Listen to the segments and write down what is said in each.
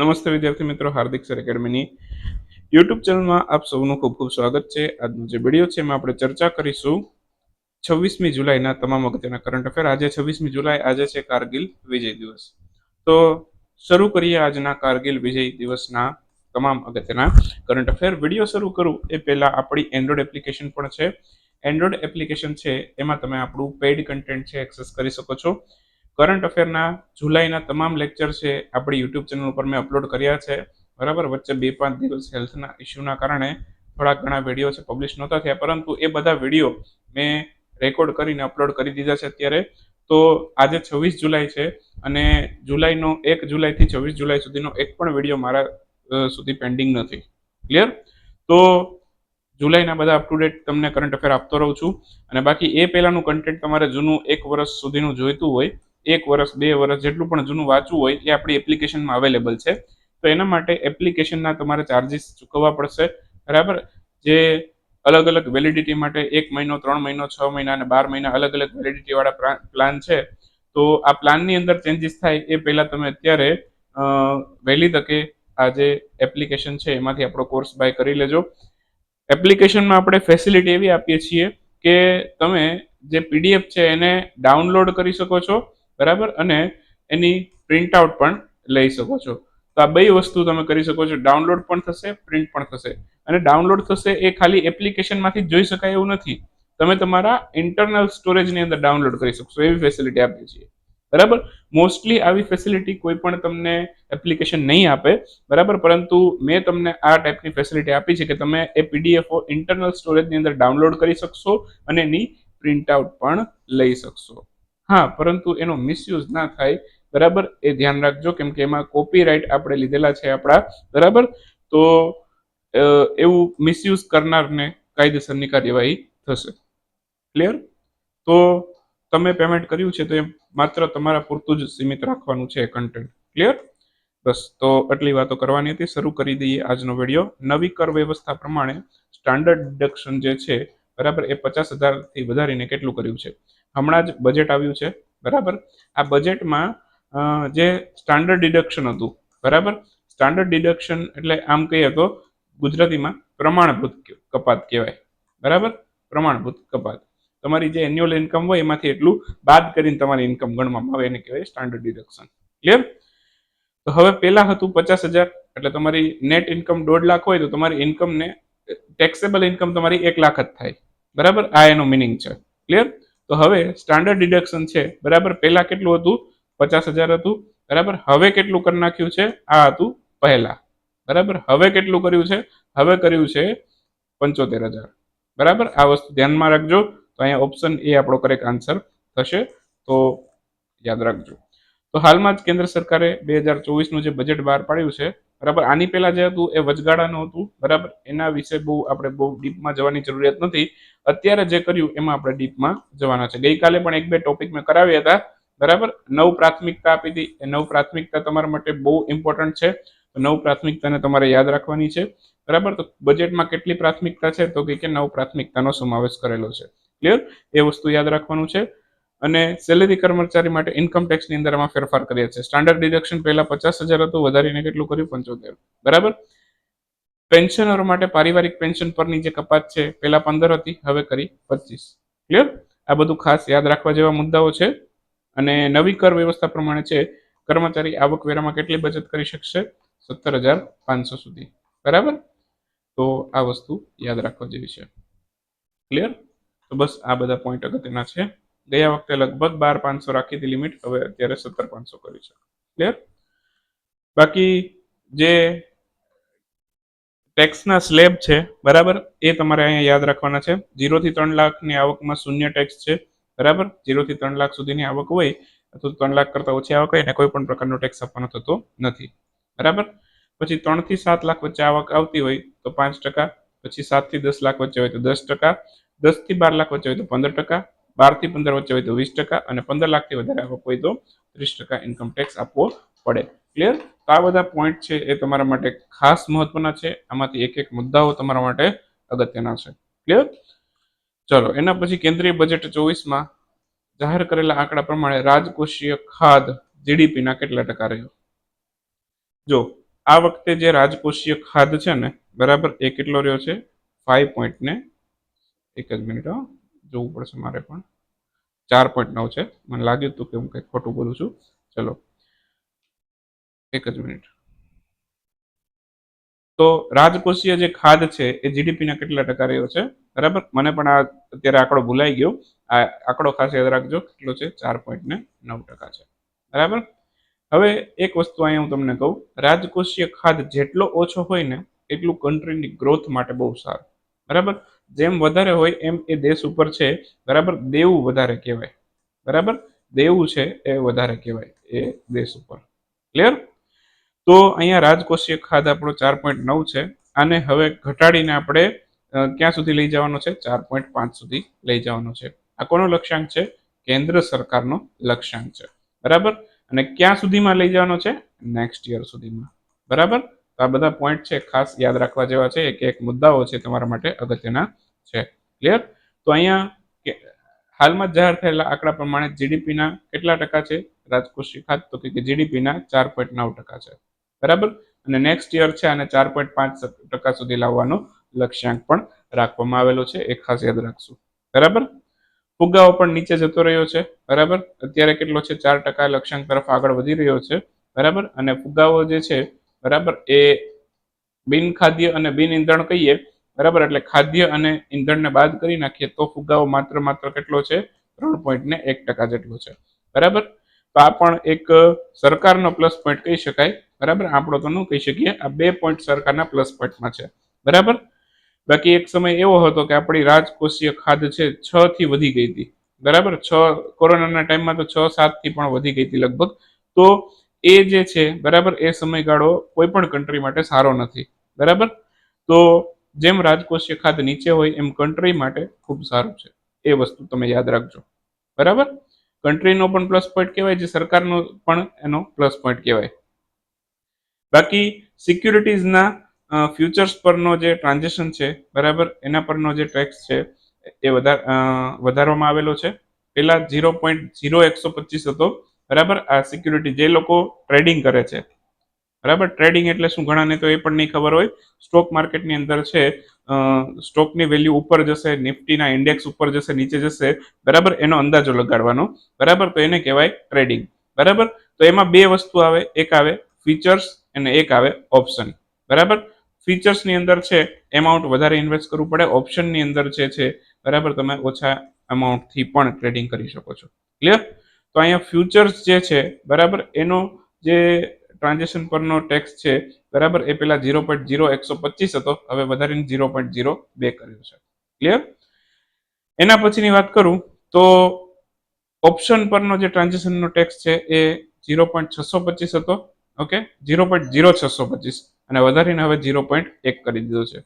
નમસ્તે વિદ્યાર્થી મિત્રો, હાર્દિક સર એકેડમીની યુટ્યુબ ચેનલમાં આપ સૌનું ખૂબ ખૂબ સ્વાગત છે. આજનો જે વીડિયો છે એમાં આપણે ચર્ચા કરીશું છવ્વીસમી જુલાઈના તમામ અગત્યના કરંટ અફેર આજે છવ્વીસમી જુલાઈ, આજે છે કારગિલ વિજય દિવસ. તો શરૂ કરીએ આજના કારગિલ વિજય દિવસના તમામ અગત્યના કરંટ અફેર વીડિયો શરૂ કરું એ પહેલા આપણી એન્ડ્રોઇડ એપ્લિકેશન પણ છે. એન્ડ્રોઇડ એપ્લિકેશન છે, એમાં તમે આપણું પેઇડ કન્ટેન્ટ છે એક્સેસ કરી શકો છો. કરંટ અફેરના જુલાઈના તમામ લેક્ચર છે આપણી યુટ્યુબ ચેનલ ઉપર મેં અપલોડ કર્યા છે. બરાબર, વચ્ચે બે પાંચ દિવસ હેલ્થના ઇસ્યુના કારણે થોડા ઘણા વીડિયો છે પબ્લિશ નહોતા થયા, પરંતુ એ બધા વીડિયો મેં રેકોર્ડ કરીને અપલોડ કરી દીધા છે અત્યારે. તો આજે છવ્વીસ જુલાઈ છે અને જુલાઈનો એક જુલાઈથી છવ્વીસ જુલાઈ સુધીનો એક પણ વીડિયો મારા સુધી પેન્ડિંગ નથી. ક્લિયર? તો જુલાઈના બધા અપ ટુ ડેટ તમને કરંટ અફેર આપતો રહું છું અને બાકી એ પહેલાંનું કન્ટેન્ટ તમારે જૂનું એક વર્ષ સુધીનું જોઈતું હોય એક વર્ષ બે વર્ષ જેટલું પણ જૂનું વાંચવું હોય એ આપણી એપ્લિકેશનમાં અવેલેબલ છે. તો એના માટે એપ્લિકેશનના તમારે ચાર્જિસ ચૂકવવા પડશે. બરાબર? જે અલગ અલગ વેલિડિટી માટે એક મહિનો, ત્રણ મહિનો, છ મહિના અને બાર મહિના અલગ અલગ વેલિડિટી વાળા પ્લાન છે. તો આ પ્લાનની અંદર ચેન્જીસ થાય એ પહેલા તમે અત્યારે વહેલી તકે આ જે એપ્લિકેશન છે એમાંથી આપણો કોર્સ બાય કરી લેજો. એપ્લિકેશનમાં આપણે ફેસિલિટી એવી આપીએ છીએ કે તમે જે પીડીએફ છે એને ડાઉનલોડ કરી શકો છો. બરાબર? અને એની પ્રિન્ટ આઉટ પણ લઈ શકો છો. તો આ બે વસ્તુ તમે કરી શકો છો. ડાઉનલોડ પણ થશે પ્રિન્ટ પણ થશે. અને ડાઉનલોડ થશે એ ખાલી એપ્લિકેશનમાંથી જોઈ શકાય એવું નથી. તમે તમારા ઇન્ટરનલ સ્ટોરેજની અંદર ડાઉનલોડ કરી શકશો. એવી ફેસિલિટી આપીએ છીએ. બરાબર? મોસ્ટલી આવી ફેસિલિટી કોઈ પણ તમને એપ્લિકેશન નહીં આપે. બરાબર? પરંતુ મેં તમને આ ટાઈપની ફેસિલિટી આપી છે કે તમે એ પીડીએફઓ ઇન્ટરનલ સ્ટોરેજની અંદર ડાઉનલોડ કરી શકશો અને એની પ્રિન્ટ આઉટ પણ લઈ શકશો. હા, પરંતુ એનો મિસયુઝ ના થાય. બરાબર? એ ધ્યાન રાખજો, કેમ કે એમાં કોપીરાઇટ આપણે લીધેલા છે આપણા. બરાબર? તો એવું મિસયુઝ કરનારને કાયદેસરની કાર્યવાહી થશે. ક્લિયર તો, તમે પેમેન્ટ કર્યું છે તો એ માત્ર તમારા પૂરતું જ સીમિત રાખવાનું છે કન્ટેન્ટ ક્લિયર બસ, તો આટલી વાતો કરવાની હતી. શરૂ કરી દઈએ આજનો વીડિયો નવી કર વ્યવસ્થા પ્રમાણે સ્ટાન્ડર્ડ ડિડક્શન જે છે, બરાબર, એ પચાસ હજારથી વધારીને કેટલું કર્યું છે? હમણાં જ બજેટ આવ્યું છે, બરાબર? આ બજેટમાં જે સ્ટાન્ડર્ડ ડિડક્શન હતું, બરાબર? સ્ટાન્ડર્ડ ડિડક્શન એટલે આમ કહીએ તો ગુજરાતીમાં પ્રમાણભૂત કપાત કહેવાય, બરાબર? પ્રમાણભૂત કપાત. તમારી જે એન્યુઅલ ઇન્કમ હોય એમાંથી એટલું બાદ કરીને તમારી ઇન્કમ ગણવામાં આવે એને કહેવાય સ્ટાન્ડર્ડ ડિડક્શન ક્લિયર તો હવે પહેલા હતું પચાસ હજાર, એટલે તમારી નેટ ઇન્કમ દોઢ લાખ હોય તો તમારી ઇન્કમને ટેક્સેબલ ઇન્કમ તમારી એક લાખ જ થાય, બરાબર? આ એનો મિનિંગ છે. ક્લિયર તો હવે સ્ટાન્ડર્ડ ડિડક્શન છે, બરાબર? પહેલા કેટલું હતું? પચાસ હજાર હતું. બરાબર? હવે કેટલું કરી નાખ્યું છે? આ હતું પહેલા. બરાબર? હવે કેટલું કર્યું છે? હવે કર્યું છે પંચોતેર હજાર. બરાબર? આ વસ્તુ ધ્યાનમાં રાખજો. તો અહીંયા ઓપ્શન એ આપણો કરેક્ટ આન્સર થશે. તો યાદ રાખજો. તો હાલમાં જ કેન્દ્ર સરકારે બે હજાર ચોવીસનું જે બજેટ બહાર પાડ્યું છે બરાબર? આની પહેલા જે હતું એ વચગાળાનું હતું, બરાબર? એના વિશે બહુ આપણે બહુ ડીપમાં જવાની જરૂરિયાત નથી. અત્યારે જે કર્યું એમાં આપણે ડીપમાં જવાના છે. ગઈકાલે પણ એક બે ટોપિક મેં કરાવ્યા હતા, બરાબર? નવ પ્રાથમિકતા આપી હતી. એ નવ પ્રાથમિકતા તમારા માટે બહુ ઇમ્પોર્ટન્ટ છે. નવ પ્રાથમિકતાને તમારે યાદ રાખવાની છે. બરાબર? તો બજેટમાં કેટલી પ્રાથમિકતા છે? તો કે નવ પ્રાથમિકતાનો સમાવેશ કરેલો છે. ક્લિયર એ વસ્તુ યાદ રાખવાનું છે. અને સેલેરી કર્મચારી માટે ઇન્કમ ટેક્સની અંદર આમાં ફેરફાર કર્યા છે સ્ટાન્ડર્ડ ડિડક્શન પહેલા પચાસ હજાર હતું, વધારીને કેટલું કર્યું? પંચોતેર. બરાબર? પેન્શનરો માટે પારિવારિક પેન્શન પરની જે કપાત છે, પહેલા પંદર હતી, હવે કરી પચીસ. ક્લિયર આ બધું ખાસ યાદ રાખવા જેવા મુદ્દાઓ છે. અને નવી કર વ્યવસ્થા પ્રમાણે છે, કર્મચારી આવકવેરામાં કેટલી બચત કરી શકશે? સત્તર હજાર પાંચસો સુધી. બરાબર? તો આ વસ્તુ યાદ રાખવા જેવી છે. ક્લિયર તો બસ આ બધા પોઈન્ટ અગત્યના છે. ગયા વખતે લગભગ બાર પાંચસો રાખી હતી લિમિટ હવે અત્યારે સત્તર પાંચસો કરી છે. ક્લિયર બાકી જે ટેક્સના સ્લેબ છે, બરાબર? એ તમારે અહીંયા યાદ રાખવાના છે. જીરોથી ત્રણ લાખની આવકમાં શૂન્ય ટેક્સ છે, બરાબર? જીરોથી ત્રણ લાખ સુધીની આવક હોય અથવા ત્રણ લાખ કરતાં ઓછી આવક હોય, એને કોઈ પણ પ્રકારનો ટેક્સ આપવાનો થતો નથી. બરાબર? પછી ત્રણથી સાત લાખ વચ્ચે આવક આવતી હોય, તો પાંચ ટકા. પછી સાતથી દસ લાખ વચ્ચે હોય, તો દસ ટકા. દસથી બાર લાખ વચ્ચે હોય, તો પંદર ટકા. બારથી પંદર વચ્ચે હોય તો વીસ ટકા અને પંદર લાખથી વધારે આવક હોય તો ત્રીસ ટકા ઇન્કમ ટેક્સ આપવો પડે. ક્લિયર તો આ બધા પોઈન્ટ છે એ તમારા માટે ખાસ મહત્વના છે. આમાંથી એક એક મુદ્દાઓ તમારા માટે અગત્યના છે. ક્લિયર ચલો, એના પછી કેન્દ્રીય બજેટ ચોવીસમાં જાહેર કરેલા આંકડા પ્રમાણે રાજકોષીય ખાધ જીડીપીના કેટલા ટકા રહ્યો? જો, આ વખતે જે રાજકોષીય ખાધ છે ને, બરાબર એ કેટલો રહ્યો છે? ફાઈવ પોઈન્ટ ને એક જ મિનિટ જોવું પડશે મારે પણ. ચાર પોઈન્ટ નવ છે. મને લાગ્યું હતું કે હું કંઈક ખોટું બોલું છું. ચલો. એક જ મિનિટ. તો રાજકોષીય જે ખાધ છે, એ જીડીપીના કેટલા ટકા રહ્યો છે? બરાબર? મને પણ આ અત્યારે આંકડો ભૂલાઈ ગયો. આ આંકડો ખાસ યાદ રાખજો. કેટલો છે? ચાર પોઈન્ટ ને નવ ટકા છે. બરાબર? હવે એક વસ્તુ અહીંયા હું તમને કહું. રાજકોષીય ખાધ જેટલો ઓછો હોય ને, એટલું કન્ટ્રીની ગ્રોથ માટે બહુ સારું. બરાબર? જેમ વધારે હોય એમ એ દેશ ઉપર છે. બરાબર? દેવું વધારે કહેવાય. બરાબર? દેવું છે એ વધારે કહેવાય એ દેશ ઉપર. ક્લિયર તો અહીંયા રાજકોષીય ખાધ આપણો ચાર પોઈન્ટ નવ છે. આને હવે ઘટાડીને આપણે ક્યાં સુધી લઈ જવાનો છે? ચાર પોઈન્ટ પાંચ સુધી લઈ જવાનો છે. આ કોનો લક્ષ્યાંક છે? કેન્દ્ર સરકારનો લક્ષ્યાંક છે. બરાબર? અને ક્યાં સુધીમાં લઈ જવાનો છે? નેક્સ્ટ યર સુધીમાં. બરાબર? તો આ બધા પોઈન્ટ છે, ખાસ યાદ રાખવા જેવા છે એક એક મુદ્દાઓ છે તમારા માટે અગત્યના છે. ક્લિયર તો અહીંયા હાલમાં જાહેર થયેલા આંકડા પ્રમાણે જીડીપીના કેટલા ટકા છે? રાજકોષી ખાત, તો કે જીડીપીના ચાર પોઈન્ટ નવ ટકા છે. બરાબર? અને નેક્સ્ટ યર છે અને ચાર પોઈન્ટ પાંચ ટકા સુધી લાવવાનો લક્ષ્યાંક પણ રાખવામાં આવેલો છે. એ ખાસ યાદ રાખશું. બરાબર? ફુગાવો પણ નીચે જતો રહ્યો છે. બરાબર? અત્યારે કેટલો છે? ચાર ટકા લક્ષ્યાંક તરફ આગળ વધી રહ્યો છે. બરાબર? અને ફુગાવો જે છે બરાબર? એ બિન ખાદ્ય અને બિન ઈંધણ કહીએ, બરાબર? એટલે ખાદ્ય અને ઈંધણને બાદ કરી નાખીએ તો ફુગાવો માત્ર માત્ર કેટલો છે? ત્રણ પોઈન્ટ ને એક ટકા જેટલો છે. બરાબર? તો આ પણ એક સરકારનો પ્લસ પોઈન્ટ કહી શકાય. બરાબર? આપણો તો ન કહી શકીએ. આ બે પોઈન્ટ સરકારના પ્લસ પોઈન્ટમાં છે. બરાબર? બાકી એક સમય એવો હતો કે આપણી રાજકોષીય ખાદ્ય છે છ થી વધી ગઈ હતી. બરાબર? છ, કોરોનાના ટાઈમમાં તો છ, સાતથી પણ વધી ગઈ હતી લગભગ. તો એ જે છે, બરાબર, એ સમયગાળો કોઈ પણ કન્ટ્રી માટે સારો નથી, બરાબર? તો જેમ રાજકોષીય ખાધ નીચે હોય, એમ કન્ટ્રી માટે ખૂબ સારું છે. એ વસ્તુ તમે યાદ રાખજો, બરાબર? કન્ટ્રીનો પણ પ્લસ પોઈન્ટ કહેવાય, જે સરકારનો પણ એનો પ્લસ પોઈન્ટ કહેવાય. બાકી સિક્યુરિટીઝના ફ્યુચર્સ પરનો જે ટ્રાન્ઝેક્શન છે, બરાબર, એના પરનો જે ટેક્સ છે, એ વધાર વધારવામાં આવેલો છે. પહેલા ઝીરો પોઈન્ટ ઝીરો એકસો પચીસ હતો બરાબર? આ સિક્યુરિટી જે લોકો ટ્રેડિંગ કરે છે. બરાબર? ટ્રેડિંગ એટલે શું? ઘણાને તો એ પણ નહીં ખબર હોય. સ્ટોક માર્કેટની અંદર છે સ્ટોકની વેલ્યુ ઉપર જશે નિફ્ટીના ઇન્ડેક્સ ઉપર જશે, નીચે જશે. બરાબર? એનો અંદાજો લગાડવાનો. બરાબર? તો એને કહેવાય ટ્રેડિંગ બરાબર? તો એમાં બે વસ્તુ આવે. એક આવે ફીચર્સ અને એક આવે ઓપ્શન બરાબર? ફીચર્સની અંદર છે એમાઉન્ટ વધારે ઇન્વેસ્ટ કરવું પડે. ઓપ્શનની અંદર જે છે, બરાબર? તમે ઓછા અમાઉન્ટથી પણ ટ્રેડિંગ કરી શકો છો. ક્લિયર તો અહીંયા ફ્યુચર્સ જે છે, બરાબર, એનો જે ટ્રાન્ઝેક્શન પરનો ટેક્સ છે, બરાબર, એ પેલા ઝીરો પોઈન્ટ ઝીરો એકસો પચીસ હતો, હવે વધારીને ઝીરો પોઈન્ટ ઝીરો બે કર્યો છે. ક્લિયર એના પછીની વાત કરું, તો ઓપ્શન પરનો જે ટ્રાન્ઝેક્શનનો ટેક્સ છે, એ ઝીરો પોઈન્ટ છસો પચીસ હતો, ઓકે? ઝીરો પોઈન્ટ ઝીરો છસો પચીસ, અને વધારીને હવે ઝીરો પોઈન્ટ એક કરી દીધો છે.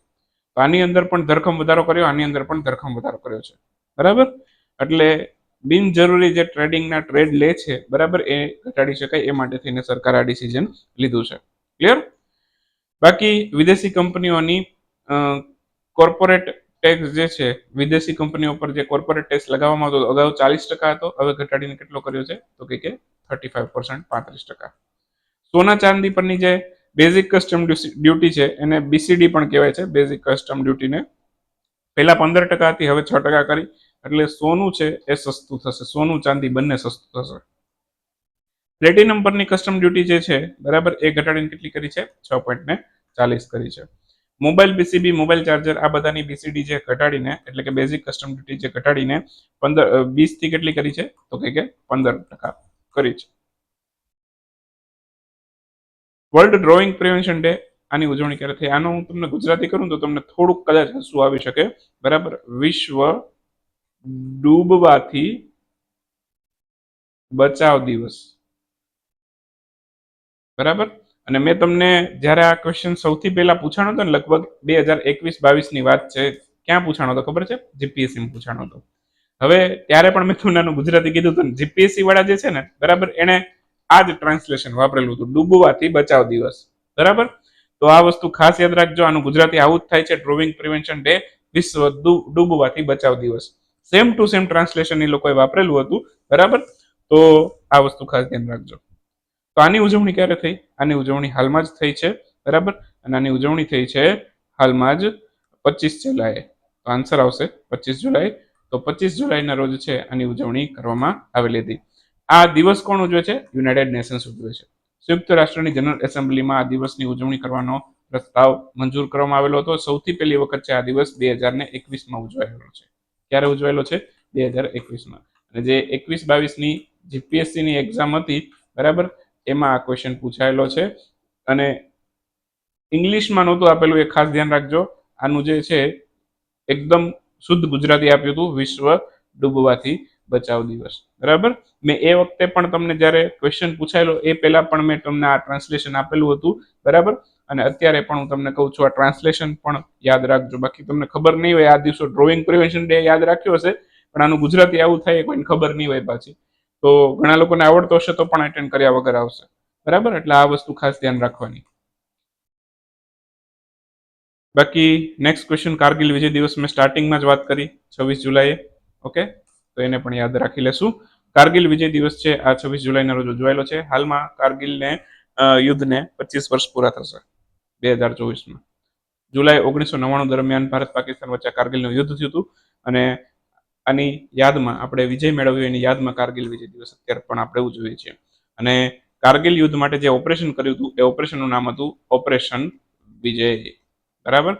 તો આની અંદર પણ ધરખમ વધારો કર્યો, આની અંદર પણ ધરખમ વધારો કર્યો છે. બરાબર? એટલે બિનજરૂરી જે ટ્રેડિંગના ટ્રેડ લે છે, બરાબર, એ ઘટાડી શકાય એ માટે થઈને સરકારે આ ડિસિઝન લીધું છે. ક્લિયર બાકી વિદેશી કંપનીઓની કોર્પોરેટ ટેક્સ જે છે, વિદેશી કંપનીઓ પર જે કોર્પોરેટ ટેક્સ લગાવવામાં આવતો અગાઉ ચાલીસ ટકા હતો, હવે ઘટાડીને કેટલો કર્યો છે? તો કે થર્ટી ફાઈવ પર્સન્ટ પાંત્રીસ ટકા. સોના ચાંદી પરની જે બેઝિક કસ્ટમ ડ્યુટી છે, એને બીસીડી પણ કહેવાય છે. બેઝિક કસ્ટમ ડ્યુટીને પહેલા પંદર ટકા હતી, હવે છ ટકા કરી. એટલે સોનું છે એ સસ્તું થશે. સોનું, ચાંદી બંને સસ્તું થશે. પ્લેટિનમ પરની કસ્ટમ ડ્યુટી જે છે, બરાબર, એ ઘટાડીને કેટલી કરી છે? છ પોઈન્ટ ને ચાલીસ કરી છે. મોબાઈલ બીસીબી મોબાઈલ ચાર્જર આ બધાની બીસીડી જે ઘટાડીને, એટલે કે બેઝિક કસ્ટમ ડ્યુટી જે ઘટાડીને પંદર વીસથી કેટલી કરી છે? તો કે પંદર ટકા કરી છે. વર્લ્ડ ડ્રોઈંગ પ્રિવેન્શન ડે આની ઉજવણી ક્યારે થઈ? આનો હું તમને ગુજરાતી કરું તો તમને થોડુંક કદાચ હસવું આવી શકે. બરાબર? વિશ્વ ડૂબવાથી બચાવ દિવસ. બરાબર? અને મેં તમને જ્યારે આ ક્વેશ્ચન સૌથી પહેલા પૂછાણો હતો ને, લગભગ બે હજાર એકવીસ બાવીસની વાત છે, ક્યાં પૂછાણો હતો ખબર છે? જીપીએસસી માં પૂછાણો હતો. હવે ત્યારે પણ મેં તમને ગુજરાતી કીધું હતું જીપીએસસી વાળા જે છે ને, બરાબર એને આ જ ટ્રાન્સલેશન વાપરેલું હતું, ડૂબવાથી બચાવ દિવસ. બરાબર? તો આ વસ્તુ ખાસ યાદ રાખજો, આનું ગુજરાતી આવું જ થાય છે ડ્રોવિંગ પ્રિવેન્શન ડે વિશ્વ ડૂબવાથી બચાવ દિવસ. સેમ ટુ સેમ ટ્રાન્સલેશન એ લોકોએ વાપરેલું હતું, બરાબર? તો આ વસ્તુ ખાસ ધ્યાન રાખજો. તો આની ઉજવણી ક્યારે થઈ? આની ઉજવણી હાલમાં જ થઈ છે, બરાબર? અને આની ઉજવણી થઈ છે હાલમાં જ પચીસ જુલાઈએ. તો આન્સર આવશે પચીસ જુલાઈ. તો પચીસ જુલાઈના રોજ છે આની ઉજવણી કરવામાં આવેલી હતી. આ દિવસ કોણ ઉજવે છે? યુનાઇટેડ નેશન્સ ઉજવે છે. સંયુક્ત રાષ્ટ્રની જનરલ એસેમ્બલીમાં આ દિવસની ઉજવણી કરવાનો પ્રસ્તાવ મંજૂર કરવામાં આવેલો હતો. સૌથી પહેલી વખત છે આ દિવસ બે હજાર ને એકવીસમાં ઉજવાયેલો છે. ક્યારે ઉજવાયેલો છે બે હજાર એકવીસમાં. અને જે એકવીસ બાવીસની જીપીએસસીની એક્ઝામ હતી, બરાબર, એમાં આ ક્વેશ્ચન પૂછાયેલો છે. અને ઇંગ્લિશમાં નહોતું આપેલું, એ ખાસ ધ્યાન રાખજો. આનું જે છે, એકદમ શુદ્ધ ગુજરાતી આપ્યું હતું, વિશ્વ ડૂબવાથી બચાવ દિવસ. બરાબર? મેં એ વખતે પણ તમને જ્યારે ક્વેશ્ચન પૂછાયેલો, એ પહેલા પણ મેં તમને આ ટ્રાન્સલેશન આપેલું હતું. બરાબર? અને અત્યારે પણ હું તમને કહું છું, આ ટ્રાન્સલેશન પણ યાદ રાખજો. બાકી તમને ખબર નહીં હોય, આ દિવસો ડ્રોઈંગ પ્રિવેન્શન ડે યાદ રાખ્યો હશે, પણ આનું ગુજરાતી આવું થાય કોઈને ખબર નહીં હોય પાછી. તો ઘણા લોકોને આવડતો હશે તો પણ અટેન્ડ કર્યા વગર આવશે. બરાબર? એટલે આ વસ્તુ ખાસ ધ્યાન રાખવાની. બાકી નેક્સ્ટ ક્વેશ્ચન કારગિલ વિજય દિવસ મેં સ્ટાર્ટિંગમાં જ વાત કરી, છવ્વીસ જુલાઈએ. ઓકે? તો એને પણ યાદ રાખી લેશું. કારગિલ વિજય દિવસ છે, આ છવ્વીસ જુલાઈના રોજ ઉજવાયેલો છે. હાલમાં કારગિલને યુદ્ધને પચીસ વર્ષ પૂરા થશે. બે હજાર ચોવીસમાં. જુલાઈ ઓગણીસો નવ્વાણું દરમિયાન ભારત પાકિસ્તાન વચ્ચે કારગિલનું યુદ્ધ થયું હતું અને આની યાદમાં આપણે વિજય મેળવ્યો એની યાદમાં કારગિલ વિજય દિવસ અત્યારે પણ આપણે ઉજવીએ છીએ. અને કારગિલ યુદ્ધ માટે જે ઓપરેશન કર્યું હતું, એ ઓપરેશનનું નામ હતું ઓપરેશન વિજય. બરાબર?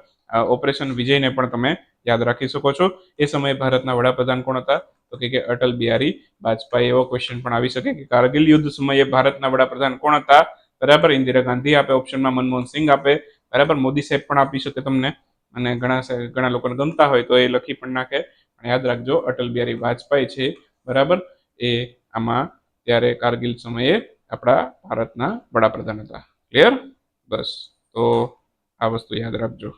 ઓપરેશન વિજયને પણ તમે યાદ રાખી શકો છો. એ સમયે ભારતના વડાપ્રધાન કોણ હતા? તો કે અટલ બિહારી વાજપેયી એવો ક્વેશ્ચન પણ આવી શકે કે કારગિલ યુદ્ધ સમયે ભારતના વડાપ્રધાન કોણ હતા? બરાબર? ઇન્દિરા ગાંધી આપે ઓપ્શનમાં મનમોહન સિંહ આપે. બરાબર? મોદી સાહેબ પણ આપી શકે તમને. અને ઘણા ઘણા લોકોને ગમતા હોય તો એ લખી પણ નાખે. પણ યાદ રાખજો, અટલ બિહારી વાજપેયી છે. બરાબર? એ આમાં ત્યારે કારગિલ સમયે આપણા ભારતના વડાપ્રધાન હતા. ક્લિયર બસ. તો આ વસ્તુ યાદ રાખજો.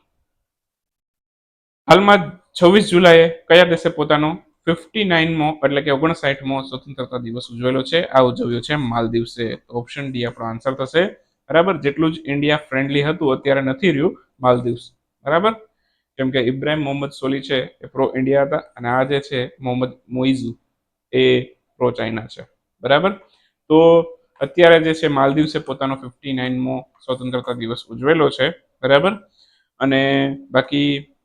હાલમાં છવ્વીસ જુલાઈએ કયા દેશે પોતાનો ફિફ્ટી નાઇનમો એટલે કે ઓગણસાઠમો સ્વતંત્રતા દિવસ ઉજવેલો છે. આ ઉજવ્યો છે માલદીવસે. ઓપ્શન ડી આપણો આન્સર થશે. બરાબર? જેટલું જ ઇન્ડિયા ફ્રેન્ડલી હતું, અત્યારે નથી રહ્યું માલદીવ્સ. બરાબર? કેમ કે ઇબ્રાહિમ મોહમ્મદ સોલી છે, એ પ્રો ઇન્ડિયા હતા, અને આ જે છે મોહમ્મદ મોઇઝુ એ પ્રો ચાઇના છે. બરાબર? તો અત્યારે જે છે માલદીવસે પોતાનો ફિફ્ટી નાઇનમો સ્વતંત્રતા દિવસ ઉજવેલો છે. બરાબર? અને બાકી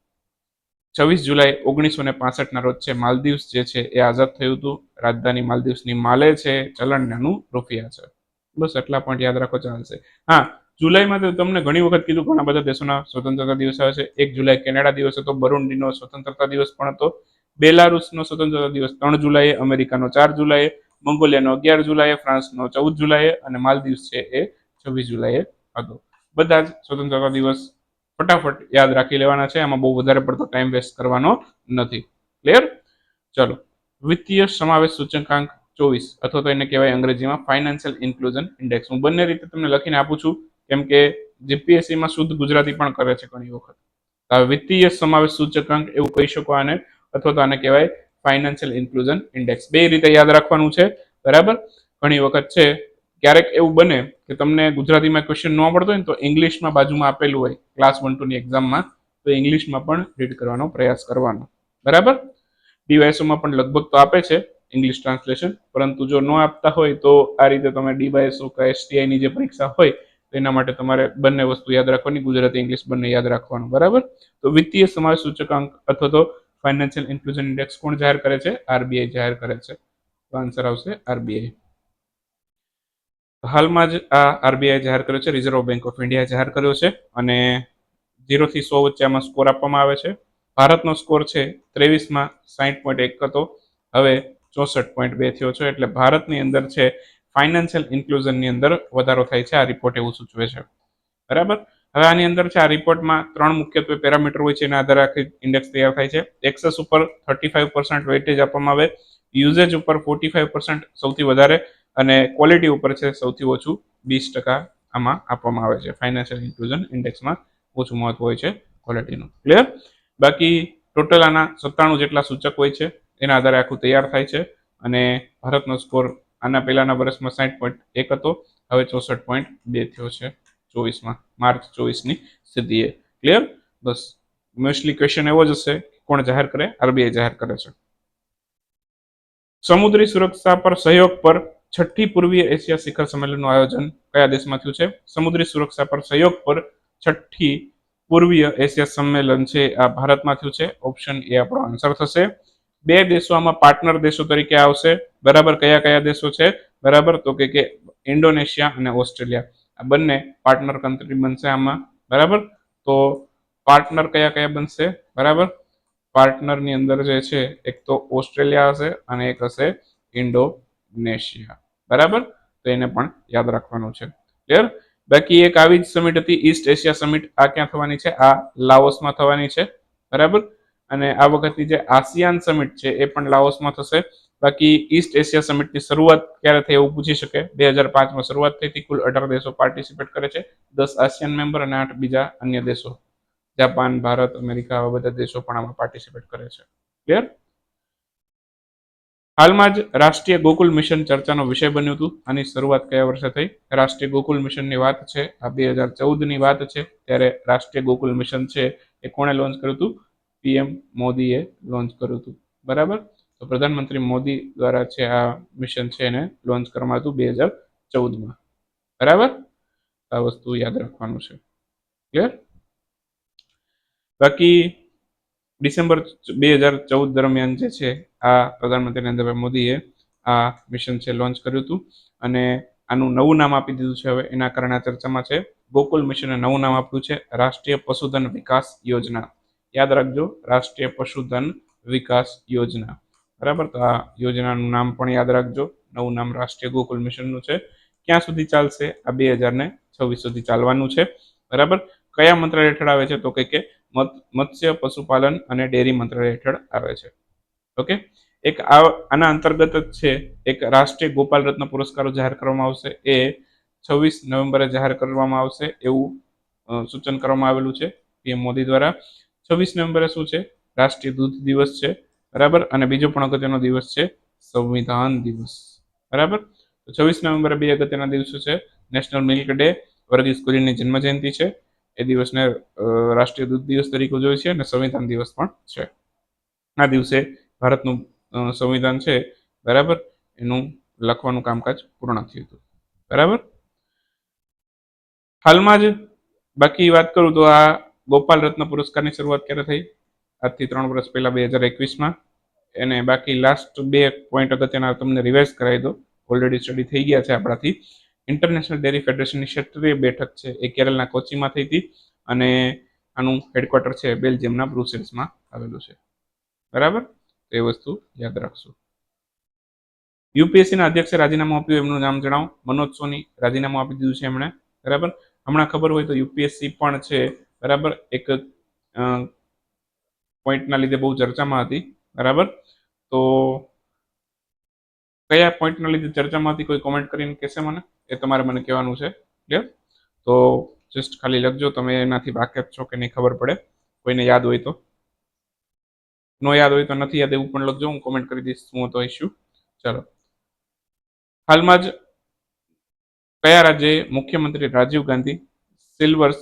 છવ્વીસ જુલાઈ ઓગણીસો ને પાસઠના રોજ છે. માલદીવ્સ જે છે એ આઝાદ થયું હતું. રાજધાની માલદીવ્સની માલે છે. ચલણ નાનું રૂપિયા છે. બસ એટલા પોઈન્ટ યાદ રાખો ચાલશે હા, જુલાઈમાં તો તમને ઘણી વખત કીધું ઘણા બધા દેશોના સ્વતંત્રતા દિવસ આવે છે. એક જુલાઈ કેનેડા દિવસ હતો. બરુંડીનો સ્વતંત્રતા દિવસ પણ હતો. બેલારુસનો સ્વતંત્રતા દિવસ ત્રણ જુલાઈએ. અમેરિકાનો ચાર જુલાઈએ. મંગોલિયાનો અગિયાર જુલાઈએ. ફ્રાન્સનો ચૌદ જુલાઈએ. અને માલદીવ્સ છે એ છવ્વીસ જુલાઈએ હતો. બધા જ સ્વતંત્રતા દિવસ ફટાફટ યાદ રાખી લેવાના છે. આમાં બહુ વધારે પડતો ટાઈમ વેસ્ટ કરવાનો નથી. ક્લિયર ચલો. વિત્તીય સમાવેશ સૂચકાંક ચોવીસ, અથવા તો એને કહેવાય અંગ્રેજીમાં ફાઇનાન્શિયલ ઇન્ક્લુઝન ઇન્ડેક્સ હું બંને રીતે તમને લખીને આપું છું, કેમ કે જીપીએસસીમાં શુદ્ધ ગુજરાતી પણ કરે છે ઘણી વખત. હવે વિત્તીય સમાવેશ સૂચકાંક એવું કહી શકો આને, અથવા તો આને કહેવાય ફાઇનાન્શિયલ ઇન્ક્લુઝન ઇન્ડેક્સ બે રીતે યાદ રાખવાનું છે. બરાબર? ઘણી વખત છે. ક્યારેક એવું બને કે તમને ગુજરાતીમાં ક્વેશ્ચન ન આવડતો હોય તો ઇંગ્લિશમાં બાજુમાં આપેલું હોય ક્લાસ વન ટુની એક્ઝામમાં તો ઇંગ્લિશમાં પણ રીડ કરવાનો પ્રયાસ કરવાનો. બરાબર? ડીવાયસોમાં પણ લગભગ તો આપે છે ઇંગ્લિશ ટ્રાન્સલેશન પરંતુ જો ન આપતા હોય તો આ રીતે તમે ડીવાયસો કે એસટીઆઈની જે પરીક્ષા હોય એના માટે તમારે બંને વસ્તુ યાદ રાખવાની, ગુજરાતી ઇંગ્લિશ બંને યાદ રાખવાનું. બરાબર? તો વિત્તીય સમાવેશ સૂચકાંક અથવા તો ફાઇનાન્શિયલ ઇન્ક્લુઝન ઇન્ડેક્સ કોણ જાહેર કરે છે? આરબીઆઈ જાહેર કરે છે. તો આન્સર આવશે આરબીઆઈ હાલમાં જ આ આરબીઆઈ જાહેર કર્યો છે રિઝર્વ બેંક ઓફ ઇન્ડિયા જાહેર કર્યો છે અને ઝીરો થી સો વચ્ચે આમાં સ્કોર આપવામાં આવે છે. ભારતનો સ્કોર છે ત્રેવીસમાં સાહીઠ પોઈન્ટ એક હતો, હવે ચોસઠ પોઈન્ટ બે થયો છે. એટલે ભારતની અંદર છે ફાઇનાન્શિયલ ઇન્ક્લુઝનની અંદર વધારો થાય છે, આ રિપોર્ટ એવું સૂચવે છે. બરાબર? હવે આની અંદર છે, આ રિપોર્ટમાં ત્રણ મુખ્યત્વે પેરામીટર હોય છે, એના આધારે આખી ઇન્ડેક્સ તૈયાર થાય છે. એક્સેસ ઉપર થર્ટી ફાઈવ પર્સન્ટ વેઇટેજ આપવામાં આવે યુઝેજ ઉપર ફોર્ટી ફાઈવ પર્સન્ટ સૌથી વધારે અને ક્વોલિટી ઉપર છે સૌથી ઓછું વીસ ટકા આમાં આપવામાં આવે છે. ફાઇનાન્શિયલ ઇન્ક્લુઝન ઇન્ડેક્સમાં ઓછું મહત્વ હોય છે ક્વોલિટીનું ક્લિયર બાકી ટોટલ આના સત્તાણું જેટલા સૂચક હોય છે, એના આધારે આખું તૈયાર થાય છે અને ભારતનો સ્કોર આના પહેલાના વર્ષમાં સાઠ પોઈન્ટ એક હતો, હવે ચોસઠ પોઈન્ટ બે થયો છે ચોવીસમાં, માર્ચ ચોવીસની સ્થિતિએ. ક્લિયર બસ મોસ્ટલી ક્વેશ્ચન એવો જ હશે, કોણ જાહેર કરે? આરબીઆઈ જાહેર કરે છે. સમુદ્રી સુરક્ષા પર સહયોગ પર છઠ્ઠી પૂર્વીય એશિયા શિખર સંમેલનનું આયોજન કયા દેશમાં થયું છે? સમુદ્રી સુરક્ષા પર સહયોગ પર છઠ્ઠી પૂર્વીય એશિયા સંમેલન છે, આ ભારતમાં થયું છે. ઓપ્શન એ આપણો આન્સર થશે. બે દેશો આમાં પાર્ટનર દેશો તરીકે આવશે. બરાબર કયા કયા દેશો છે? બરાબર તો કે ઇન્ડોનેશિયા અને ઓસ્ટ્રેલિયા. આ બંને પાર્ટનર કન્ટ્રી બનશે આમાં. બરાબર? તો પાર્ટનર કયા કયા બનશે? બરાબર? પાર્ટનરની અંદર જે છે, એક તો ઓસ્ટ્રેલિયા હશે અને એક હશે ઇન્ડોનેશિયા બરાબર? તો એને પણ યાદ રાખવાનું છે. ક્લિયર બાકી એક આવી જ સમિટ હતી ઈસ્ટ એશિયા સમિટ આ ક્યાં થવાની છે? આ લાઓસમાં થવાની છે. બરાબર? અને આ વખતની જે આસિયાન સમિટ છે, એ પણ લાઓસમાં થશે. બાકી ઈસ્ટ એશિયા સમિટની શરૂઆત ક્યારે થઈ એવું પૂછી શકે? બે હજાર પાંચમાં શરૂઆત થઈ હતી, કુલ અઢાર દેશો પાર્ટિસિપેટ કરે છે. દસ આસિયાન મેમ્બર અને આઠ બીજા અન્ય દેશો. જાપાન, ભારત, અમેરિકા, આવા બધા દેશો પણ આમાં પાર્ટિસિપેટ કરે છે. ક્લિયર હાલમાં જ રાષ્ટ્રીય ગોકુલ મિશન ચર્ચાનો વિષય બન્યું હતું આની શરૂઆત કયા વર્ષે થઈ? રાષ્ટ્રીય ગોકુલ મિશનની વાત છે, આ બે હજાર ચૌદની વાત છે, ત્યારે રાષ્ટ્રીય ગોકુલ મિશન છે એ કોણે લોન્ચ કર્યું હતું? પીએમ મોદીએ લોન્ચ કર્યું હતું. બરાબર? તો પ્રધાનમંત્રી મોદી દ્વારા છે આ મિશન છે એને લોન્ચ કરવામાં હતું બે હજાર ચૌદમાં. બરાબર? આ વસ્તુ યાદ રાખવાનું છે. ક્લિયર બાકી ડિસેમ્બર બે હજાર ચૌદ દરમિયાન જે છે આ પ્રધાનમંત્રી નરેન્દ્રભાઈ મોદીએ આ મિશન છે લોન્ચ કર્યું હતું. અને આનું નવું નામ આપી દીધું છે હવે. એના કારણે આ ચર્ચામાં છે. ગોકુલ મિશને નવું નામ આપ્યું છે. રાષ્ટ્રીય પશુધન વિકાસ યોજના. યાદ રાખજો, રાષ્ટ્રીય પશુધન વિકાસ યોજના. બરાબર? તો આ યોજનાનું નામ પણ યાદ રાખજો. નવું નામ રાષ્ટ્રીય ગોકુલ મિશનનું છે. ક્યાં સુધી ચાલશે? આ બે હજાર ને છવ્વીસ સુધી ચાલવાનું છે. બરાબર? કયા મંત્રાલય હેઠળ આવે છે? તો કે કે મત- મત્સ્ય પશુપાલન અને ડેરી મંત્રાલય હેઠળ આવે છે. ઓકે એક આના અંતર્ગત જ છે, એક રાષ્ટ્રીય ગોપાલ રત્ન પુરસ્કારો જાહેર કરવામાં આવશે. એ છવ્વીસ નવેમ્બરે જાહેર કરવામાં આવશે એવું સૂચન કરવામાં આવેલું છે પીએમ મોદી દ્વારા. છવ્વીસ નવેમ્બરે શું છે? રાષ્ટ્રીય દૂધ દિવસ છે, બરાબર? અને બીજો પણ અગત્યનો દિવસ છે, સંવિધાન દિવસ, બરાબર? તો છવ્વીસ નવેમ્બરે બે અગત્યના દિવસો છે. નેશનલ મિલ્ક ડે, વર્ગીસ જન્મ જયંતિ છે. એ દિવસને રાષ્ટ્રીય દૂધ દિવસ તરીકે ઉજવે છે અને સંવિધાન દિવસ પણ છે. આ દિવસે ભારતનું સંવિધાન છે, બરાબર? એનું લખવાનું કામકાજ પૂર્ણ થયું હતું. બરાબર? હાલમાં જ બાકી વાત કરું તો આ ગોપાલ રત્ન પુરસ્કારની શરૂઆત ક્યારે થઈ? આજથી ત્રણ વર્ષ પહેલા બે હજાર એકવીસમાં. એને બાકી લાસ્ટ બે પોઈન્ટ અગત્યના તમને રિવાઇઝ કરાવી દો ઓલરેડી સ્ટડી થઈ ગયા છે આપણાથી. ઇન્ટરનેશનલ ડેરી ફેડરેશનની ક્ષેત્રીય બેઠક છે, એ કેરળના કોચીમાં થઈ હતી અને આનું હેડક્વાર્ટર છે બેલ્જિયમના બ્રુસેલ્સમાં આવેલું છે. બરાબર? એ વસ્તુ યાદ રાખશો. યુપીએસસીના અધ્યક્ષે રાજીનામું આપ્યું, એમનું નામ જણાવો. મનોજ સોની રાજીનામું આપી દીધું છે એમણે. બરાબર? હમણાં ખબર હોય તો યુપીએસસી પણ છે. બરાબર? એક પોઈન્ટના લીધે બહુ ચર્ચામાં હતી. બરાબર? તો કયા પોઈન્ટના લીધે ચર્ચામાં હતી? કોઈ કોમેન્ટ કરીને કહેશે મને? એ તમારે મને કહેવાનું છે. ક્લિયર તો જસ્ટ ખાલી લખજો. તમે એનાથી વાકેફ છો કે નહીં ખબર પડે. કોઈને યાદ હોય તો. નો યાદ હોય તો નથી યાદ, એવું પણ લખજો, હું કોમેન્ટ કરી દઈશ શું હતો ઇસ્યુ ચાલો. હાલમાં જ કયા રાજ્યે મુખ્યમંત્રી રાજીવ ગાંધી સિલ્વર્સ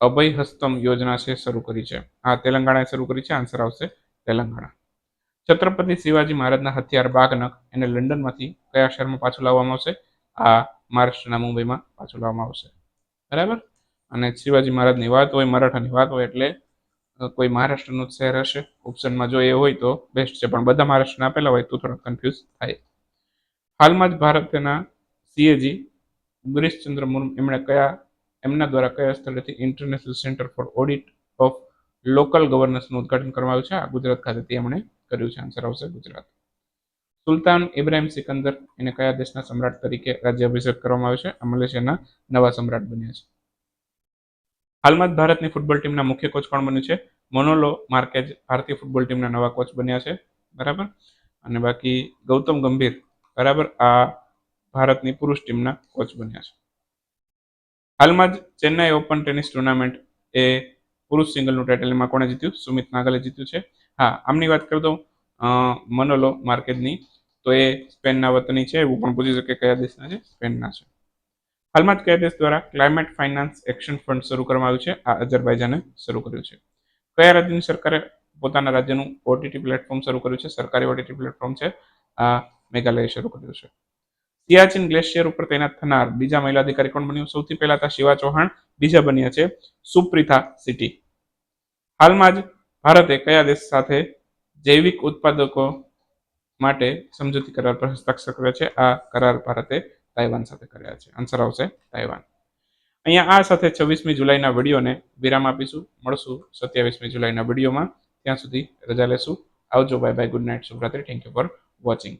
અભય હસ્તમ યોજના છે શરૂ કરી છે? આ તેલંગાણાએ શરૂ કરી છે આન્સર આવશે તેલંગાણા. છત્રપતિ શિવાજી મહારાજના હથિયાર બાગનક એને લંડનમાંથી કયા શહેરમાં પાછું લાવવામાં આવશે? આ મહારાષ્ટ્રના મુંબઈમાં પાછું લાવવામાં આવશે. બરાબર? અને શિવાજી મહારાજની વાત હોય, મરાઠાની વાત હોય એટલે કોઈ મહારાષ્ટ્રનું શહેર હશે? ઓપ્શનમાં જો એ હોય તો બેસ્ટ છે. પણ બધા મહારાષ્ટ્રના આપેલા હોય તો થોડો કન્ફ્યુઝ થાય. હાલમાં જ ભારતના સીએજી ગિરીશચંદ્ર મુર્મુ, એમણે કયા, એમના દ્વારા કયા સ્થળેથી international centre for audit of local ગવર્નન્સનું ઉદ્ઘાટન કરવામાં આવ્યું છે? આ ગુજરાત ખાતેથી એમણે કર્યું છે. આન્સર આવશે ગુજરાત. સુલતાન ઇબ્રાહિમ સિકંદર એને કયા દેશના સમ્રાટ તરીકે રાજ્યાભિષેક કરવામાં આવ્યો છે? આ મલેશિયાના નવા સમ્રાટ બન્યા છે. હાલમાં જ ભારતની ફૂટબોલ ટીમના મુખ્ય કોચ કોણ બન્યું છે? મોનોલો માર્કેજ ભારતીય ફૂટબોલ ટીમના નવા કોચ બન્યા છે. બરાબર? અને બાકી ગૌતમ ગંભીર, બરાબર? આ ભારતની પુરુષ ટીમના કોચ બન્યા છે. હાલમાં જ ચેન્નાઈ ઓપન ટેનિસ ટુર્નામેન્ટ એ પુરુષ સિંગલનું ટાઇટલ એમાં કોણે જીત્યું? સુમિત નાગલે જીત્યું છે. હા, આમની વાત કરી દઉં. મનોલો માર્કેજની. તો એ સ્પેનના વતની છે, એવું પણ પૂછી શકે કયા દેશના છે? સ્પેનના છે. હાલમાં જ કયા દેશ દ્વારા ક્લાઇમેટ ફાઇનાન્સ એક્શન ફંડ શરૂ કરવામાં આવ્યું છે. આ અઝરબાઈજાને શરૂ કર્યું છે. કયા રાજ્યની સરકારે પોતાના રાજ્યનું ઓટીટી પ્લેટફોર્મ શરૂ કર્યું છે? સરકારી ઓટીટી પ્લેટફોર્મ છે. આ મેઘાલયે શરૂ કર્યું છે. સિયાચીન ગ્લેશિયર ઉપર તૈનાત થનાર બીજા મહિલા અધિકારી કોણ બન્યું? સૌથી પહેલા હતા શિવા ચૌહાણ, બીજા બન્યા છે સુપ્રીથા સિટી. હાલમાં જ ભારતે કયા દેશ સાથે જૈવિક ઉત્પાદકો માટે સમજૂતી કરાર પર હસ્તાક્ષર કર્યા છે? આ કરાર ભારતે તાઇવાન સાથે કર્યા છે. આન્સર આવશે તાઇવાન. અહીંયા આ સાથે છવ્વીસમી જુલાઈના વિડીયોને વિરામ આપીશું. મળશું સત્યાવીસમી જુલાઈના વિડીયોમાં. ત્યાં સુધી રજા લેશું. આવજો. Bye bye good night શુભરાત્રી. Thank you for watching